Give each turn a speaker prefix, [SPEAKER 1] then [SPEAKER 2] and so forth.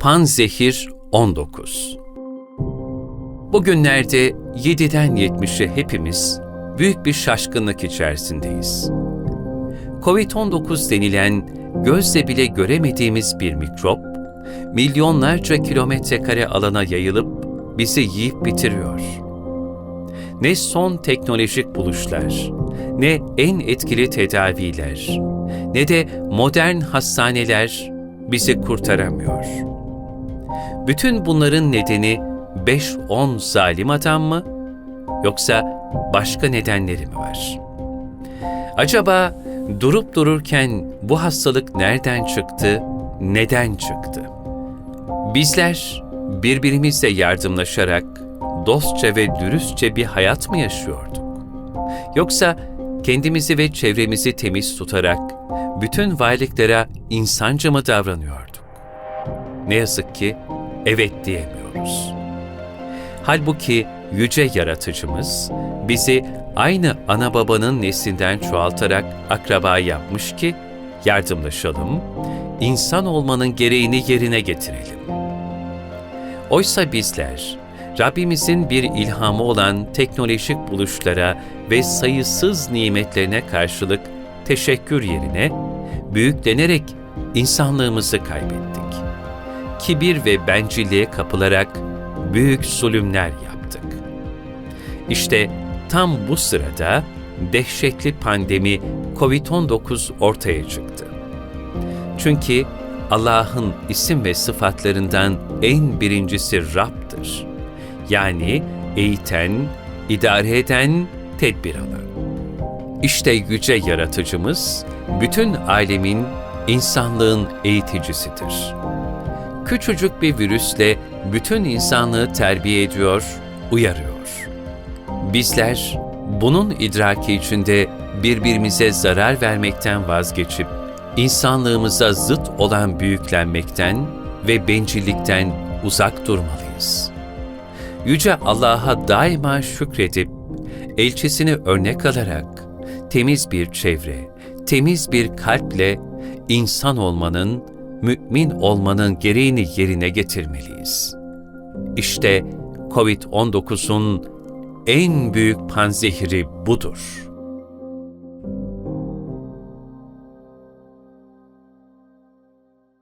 [SPEAKER 1] Panzehir 19 Bugünlerde 7'den 70'e hepimiz büyük bir şaşkınlık içerisindeyiz. Covid-19 denilen gözle bile göremediğimiz bir mikrop, milyonlarca kilometre kare alana yayılıp bizi yiyip bitiriyor. Ne son teknolojik buluşlar, ne en etkili tedaviler, ne de modern hastaneler bizi kurtaramıyor. Bütün bunların nedeni 5-10 zalim adam mı? Yoksa başka nedenleri mi var? Acaba durup dururken bu hastalık nereden çıktı, neden çıktı? Bizler birbirimizle yardımlaşarak dostça ve dürüstçe bir hayat mı yaşıyorduk? Yoksa kendimizi ve çevremizi temiz tutarak bütün varlıklara insanca mı davranıyorduk? Ne yazık ki evet diyemiyoruz. Halbuki yüce yaratıcımız bizi aynı ana babanın neslinden çoğaltarak akraba yapmış ki yardımlaşalım, insan olmanın gereğini yerine getirelim. Oysa bizler Rabbimizin bir ilhamı olan teknolojik buluşlara ve sayısız nimetlerine karşılık teşekkür yerine büyüklenerek insanlığımızı kaybettik. Kibir ve bencilliğe kapılarak büyük zulümler yaptık. İşte tam bu sırada dehşetli pandemi COVID-19 ortaya çıktı. Çünkü Allah'ın isim ve sıfatlarından en birincisi Rab'dır. Yani eğiten, idare eden, tedbir alan. İşte yüce yaratıcımız, bütün alemin, insanlığın eğiticisidir. Küçücük bir virüsle bütün insanlığı terbiye ediyor, uyarıyor. Bizler bunun idraki içinde birbirimize zarar vermekten vazgeçip, insanlığımıza zıt olan büyüklenmekten ve bencillikten uzak durmalıyız. Yüce Allah'a daima şükredip, elçisini örnek alarak, temiz bir çevre, temiz bir kalple insan olmanın, mümin olmanın gereğini yerine getirmeliyiz. İşte COVID-19'un en büyük panzehiri budur.''